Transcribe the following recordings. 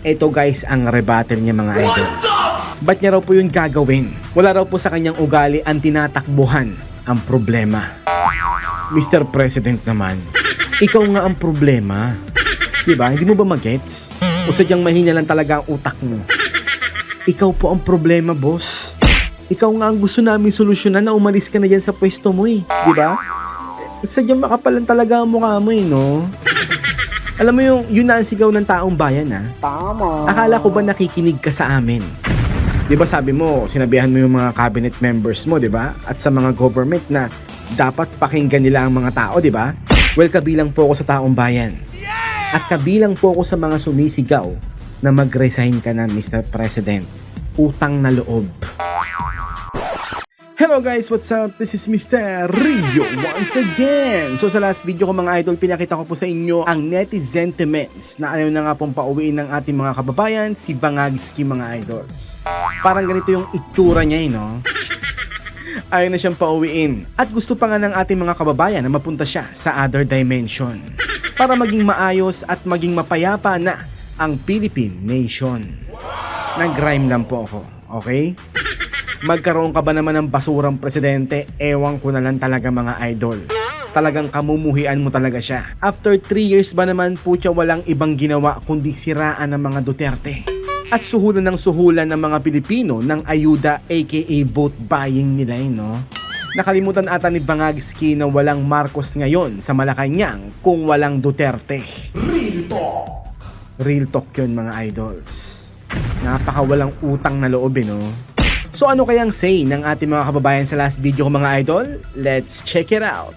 Ito guys ang rebuttal niya mga idol. Ba't niya raw po yun gagawin? Wala raw po sa kanyang ugali ang tinatakbuhan ang problema. Mr. President naman, ikaw nga ang problema. Diba? Hindi mo ba magets? O sadyang mahina lang talaga ang utak mo? Ikaw po ang problema, boss. Ikaw nga ang gusto namin solusyonan na umalis ka na dyan sa pwesto mo eh. Di ba? Eh, Sadyang makapalan talaga ang mukha mo eh, no? Alam mo yung, yun na ang sigaw ng taong bayan ah. Tama. Akala ko ba nakikinig ka sa amin? 'Di ba sabi mo, sinabihan mo yung mga cabinet members mo, 'di ba? At sa mga government na dapat pakinggan nila ang mga tao, 'di ba? Well, kabilang po ako sa taong bayan. At kabilang po ako sa mga sumisigaw na mag-resign ka na, Mr. President. Utang na loob. Hello guys, what's up? This is Mr. Rio once again. So sa last video ko mga idol, pinakita ko po sa inyo ang netizen sentiments na ayaw na nga pong pauwiin ng ating mga kababayan, si Bangagski mga idols. Parang ganito yung itsura niya eh, no? Ayaw na siyang pauwiin. At gusto pa nga ng ating mga kababayan na mapunta siya sa other dimension. Para maging maayos at maging mapayapa na ang Philippine Nation. Nag-rhyme lang po ako, okay? Magkaroon ka ba naman ng basurang presidente, ewan ko na lang talaga mga idol. Talagang kamumuhian mo talaga siya. After 3 years ba naman po siya walang ibang ginawa kundi siraan ng mga Duterte. At suhulan ng suhulan ng mga Pilipino ng ayuda aka vote buying nila eh, no? Nakalimutan ata ni Bangagski na walang Marcos ngayon sa Malacanang kung walang Duterte. Real talk! Real talk yun mga idols. Napaka walang utang na loob eh, no? So ano kayang say ng ating mga kababayan sa last video ko mga idol? Let's check it out!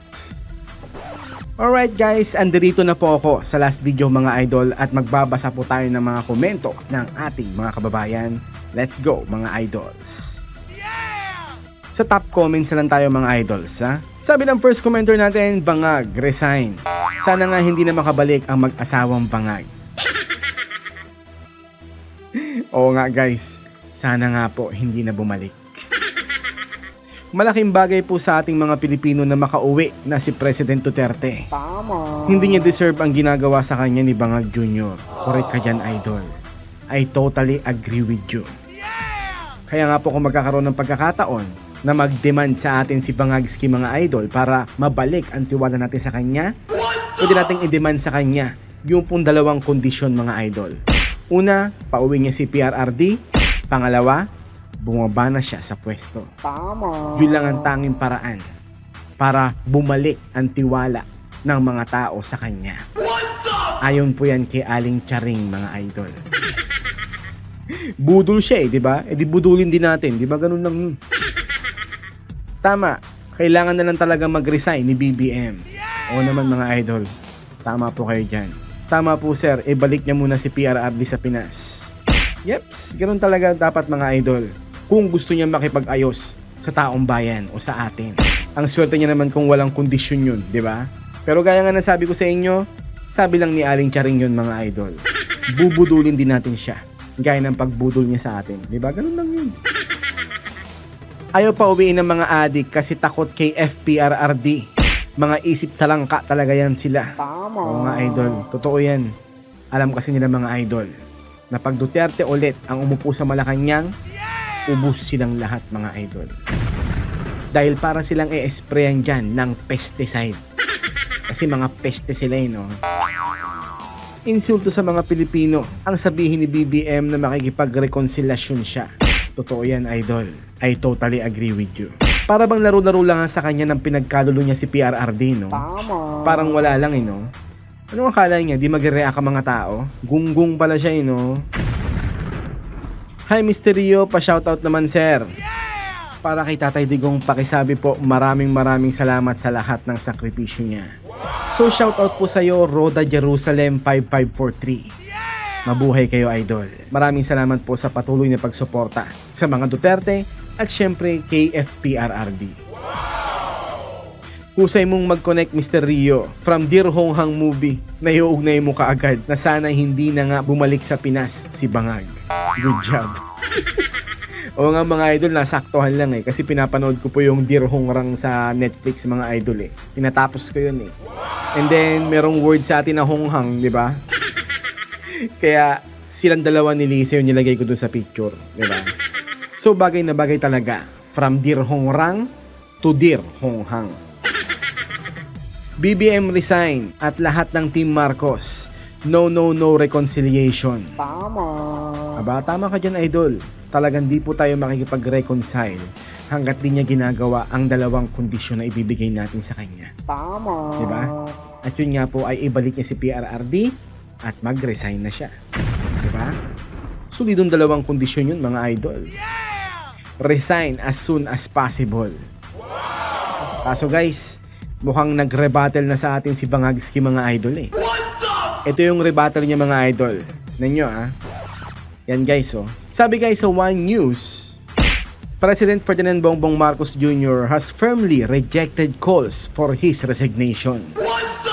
Alright guys, andito na po ako sa last video mga idol at magbabasa po tayo ng mga komento ng ating mga kababayan. Let's go mga idols! Sa top comments na lang tayo mga idols ha. Sabi ng first commenter natin, Bangag, resign. Sana nga hindi na makabalik ang mag-asawang Bangag. Oo nga guys, sana nga po hindi na bumalik. Malaking bagay po sa ating mga Pilipino na makauwi na si President Duterte. Tama. Hindi niya deserve ang ginagawa sa kanya ni Bangag Jr. Correct ka dyan, idol. I totally agree with you. Kaya nga po kung magkakaroon ng pagkakataon na mag-demand sa atin si Bangagski mga idol para mabalik ang tiwala natin sa kanya, pwede nating i-demand sa kanya yung pong dalawang kondisyon mga idol. Una, pauwi niya si PRRD. Pangalawa, bumaba na siya sa pwesto. Tama. Yun lang ang tanging paraan para bumalik ang tiwala ng mga tao sa kanya. Ayon po yan kay Aling Charing mga idol. Budol siya eh, di ba? Eh di budulin din natin, di ba? Ganun lang yun. Tama, kailangan na lang talaga mag-resign ni BBM. Oo naman mga idol, tama po kayo dyan. Tama po sir, ibalik niya muna si PRRD sa Pinas. Yeps, ganun talaga dapat mga idol. Kung gusto niya makipag-ayos sa taong bayan o sa atin. Ang swerte niya naman kung walang kondisyon yun, di ba? Pero gaya nga nasabi ko sa inyo, sabi lang ni Aling Charing yun mga idol. Bubudulin din natin siya. Gaya ng pagbudol niya sa atin. Di ba? Ganun lang yun. Ayaw pa uwiin ng mga adik kasi takot kay FPRRD. Mga isip talangka talaga yan sila. Tama. Nga idol, totoo yan. Alam kasi nila mga idol na pag Duterte ulit ang umupo sa Malacanang, ubus silang lahat mga idol. Dahil para silang i-sprayan dyan ng pesticide. Kasi mga peste sila eh, no? Insulto sa mga Pilipino ang sabihin ni BBM na makikipagrekonsilasyon siya. Totoo yan, idol. I totally agree with you. Para bang laro-laro lang sa kanya ng pinagkalulo niya si PRRD, no? Tama. Parang wala lang eh, no? Ano akala niya? Di mag-react ang mga tao? Gunggong pala siya eh, no? Hi, Mr. Rio. Pa-shoutout naman, sir. Para kay Tatay Digong, pakisabi po, maraming maraming salamat sa lahat ng sakripisyo niya. So, shoutout po sa'yo, Roda Jerusalem 5543. Mabuhay kayo, idol. Maraming salamat po sa patuloy na pagsuporta sa mga Duterte at syempre kay FPRRD. Husay mong mag-connect Mr. Rio from Dear Hong Hang movie na iuugnay mo kaagad na sana hindi na nga bumalik sa Pinas si Bangag. Good job. Oo nga mga idol, nasaktuhan lang eh. Kasi pinapanood ko po yung Dear Hong Rang sa Netflix mga idol eh. Pinatapos ko yun eh. And then, merong word sa atin na Hong Hang, di ba? Kaya, silang dalawa ni Lisa yung nilagay ko dun sa picture. Di ba? So bagay na bagay talaga. From Dir Hong Rang to Dir Hong Hang. BBM resign at lahat ng Team Marcos. No, no, no reconciliation. Tama. Aba, tama ka dyan, idol. Talagang di po tayo makikipag-reconcile hanggat di niya ginagawa ang dalawang kondisyon na ibibigay natin sa kanya. Tama. Diba? At yun nga po ay ibalik niya si PRRD at mag-resign na siya. Diba? Solidong dalawang kondisyon yun mga idol. Resign as soon as possible. Kaso guys, mukhang nag-rebuttal na sa atin si Bangagski mga idol eh. Ito yung rebuttal niya mga idol. Nanyo ah. Yan guys oh. Sabi guys sa One News, President Ferdinand Bongbong Marcos Jr. has firmly rejected calls for his resignation.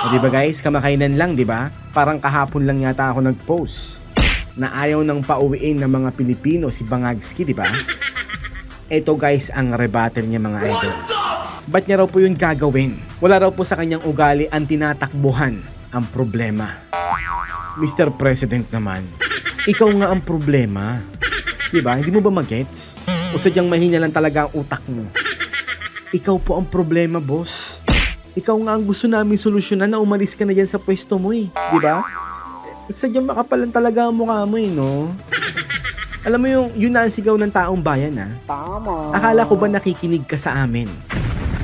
O, di ba guys, kamakainan lang, di ba? Parang kahapon lang yata ako nag-post na ayaw nang pauwiin ng mga Pilipino si Bangagski, di ba? Ito guys ang rebuttal niya mga idol. Ba't niya raw po yun gagawin? Wala raw po sa kanyang ugali ang tinatakbuhan ang problema. Mr. President naman, ikaw nga ang problema. Di ba? Hindi mo ba magets? O sadyang mahina lang talaga ang utak mo? Ikaw po ang problema, boss. Ikaw nga ang gusto namin solusyonan na umalis ka na dyan sa pwesto mo eh. Di ba? Eh, Sadyang makapalan talaga ang mukha mo eh, no? Alam mo yung, yun na ang sigaw ng taong bayan ah. Tama. Akala ko ba nakikinig ka sa amin?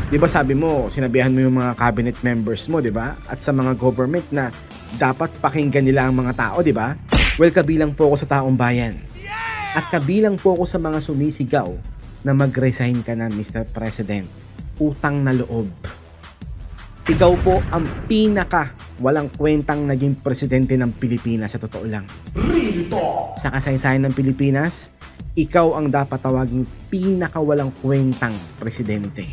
'Di ba sabi mo, sinabihan mo yung mga cabinet members mo, 'di ba? At sa mga government na dapat pakinggan nila ang mga tao, 'di ba? Well, kabilang po ako sa taong bayan. At kabilang po ako sa mga sumisigaw na mag-resign ka na, Mr. President. Utang na loob. Ikaw po ang pinaka walang kwentang naging presidente ng Pilipinas sa totoo lang. Sa kasaysayan ng Pilipinas, ikaw ang dapat tawaging pinakawalang kwentang presidente.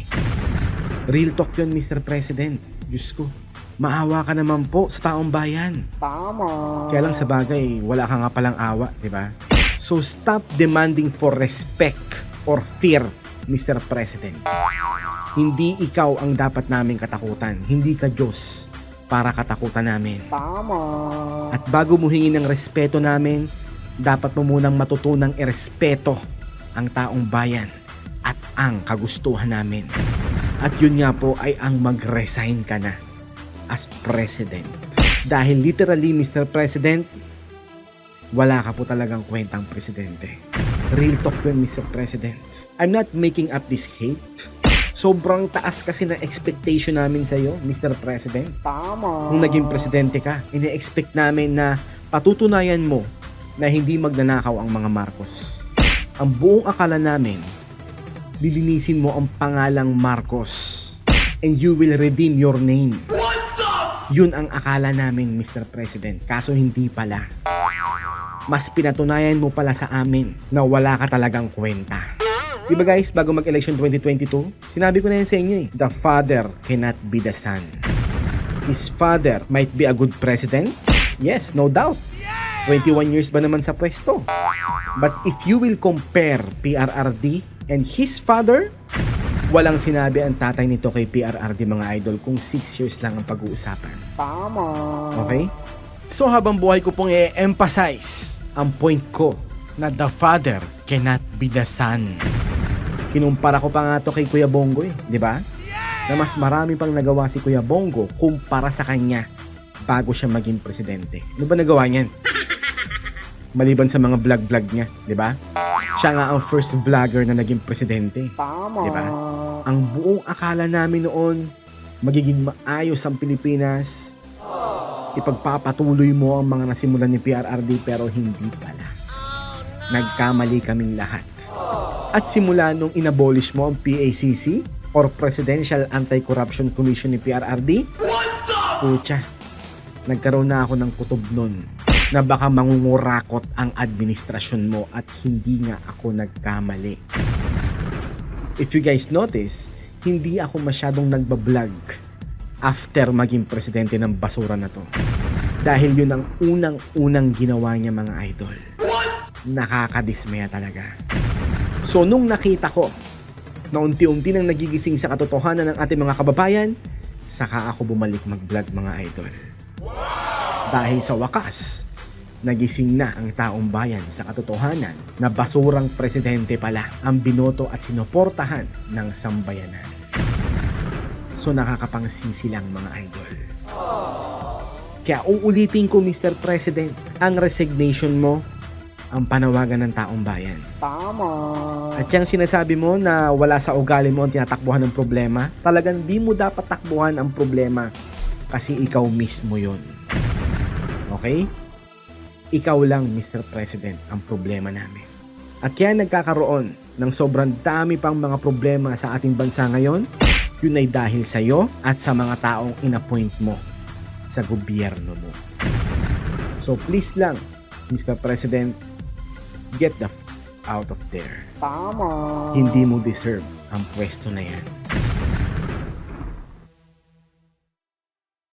Real talk yun, Mr. President. Diyos ko, maawa ka naman po sa taong bayan. Tama. Kaya lang sa bagay, wala ka nga palang awa, di ba? So stop demanding for respect or fear, Mr. President. Hindi ikaw ang dapat naming katakutan. Hindi ka Diyos para katakutan namin. Tama. At bago mo hingin ng respeto namin, dapat mo munang matutunang irespeto ang taong bayan at ang kagustuhan namin. At yun nga po ay ang mag-resign ka na as president. Dahil literally, Mr. President, wala ka po talagang kwentang presidente. Real talk yun, Mr. President. I'm not making up this hate. Sobrang taas kasi ng expectation namin sa'yo, Mr. President Tama. nung naging presidente ka, ine-expect namin na patutunayan mo na hindi magnanakaw ang mga Marcos. Ang buong akala namin, lilinisin mo ang pangalang Marcos and you will redeem your name. Yun ang akala namin, Mr. President. Kaso hindi pala. Mas pinatunayan mo pala sa amin na wala ka talagang kwenta. Di ba guys, bago mag-election 2022, sinabi ko na yan sa inyo eh, the father cannot be the son. His father might be a good president? Yes, no doubt. 21 years ba naman sa pwesto? But if you will compare PRRD and his father, walang sinabi ang tatay nito kay PRRD mga idol kung 6 years lang ang pag-uusapan. Tama. Okay? So habang buhay ko pong i-emphasize ang point ko na the father cannot be the son. Kinumpara ko pa nga to kay Kuya Bongo eh, di ba? Na mas marami pang nagawa si Kuya Bongo kumpara sa kanya bago siya maging presidente. Ano ba nagawa niyan? Maliban sa mga vlog-vlog niya, di ba? Siya nga ang first vlogger na naging presidente. Tama. Diba? Ang buong akala namin noon, magiging maayos ang Pilipinas. Ipagpapatuloy mo ang mga nasimulan ni PRRD pero hindi pala. Nagkamali kaming lahat. At simula nung inabolish mo ang PACC or Presidential Anti-Corruption Commission ni PRRD, pucha, nagkaroon na ako ng kutob nun na baka mangungurakot ang administrasyon mo at hindi nga ako nagkamali. If you guys notice, hindi ako masyadong nagbablog after maging presidente ng basura na to. Dahil yun ang unang-unang ginawa niya mga idol. Nakakadismaya talaga. So nung nakita ko na unti-unti nang nagigising sa katotohanan ng ating mga kababayan, saka ako bumalik mag-vlog mga idol. Dahil sa wakas, nagising na ang taong bayan sa katotohanan na basurang presidente pala ang binoto at sinuportahan ng sambayanan. So nakakapangsisi lang mga idol. Kaya uulitin ko Mr. President, ang resignation mo ang panawagan ng taong bayan. Tama. At yung sinasabi mo na wala sa ugali mo ang tinatakbuhan ng problema, talagang di mo dapat takbuhan ang problema kasi ikaw mismo yon. Okay? Ikaw lang, Mr. President, ang problema namin. At kaya nagkakaroon ng sobrang dami pang mga problema sa ating bansa ngayon, yun ay dahil sa iyo at sa mga taong inappoint mo sa gobyerno mo. So please lang, Mr. President, get the f- out of there. Tama. Hindi mo deserve ang pwesto na yan.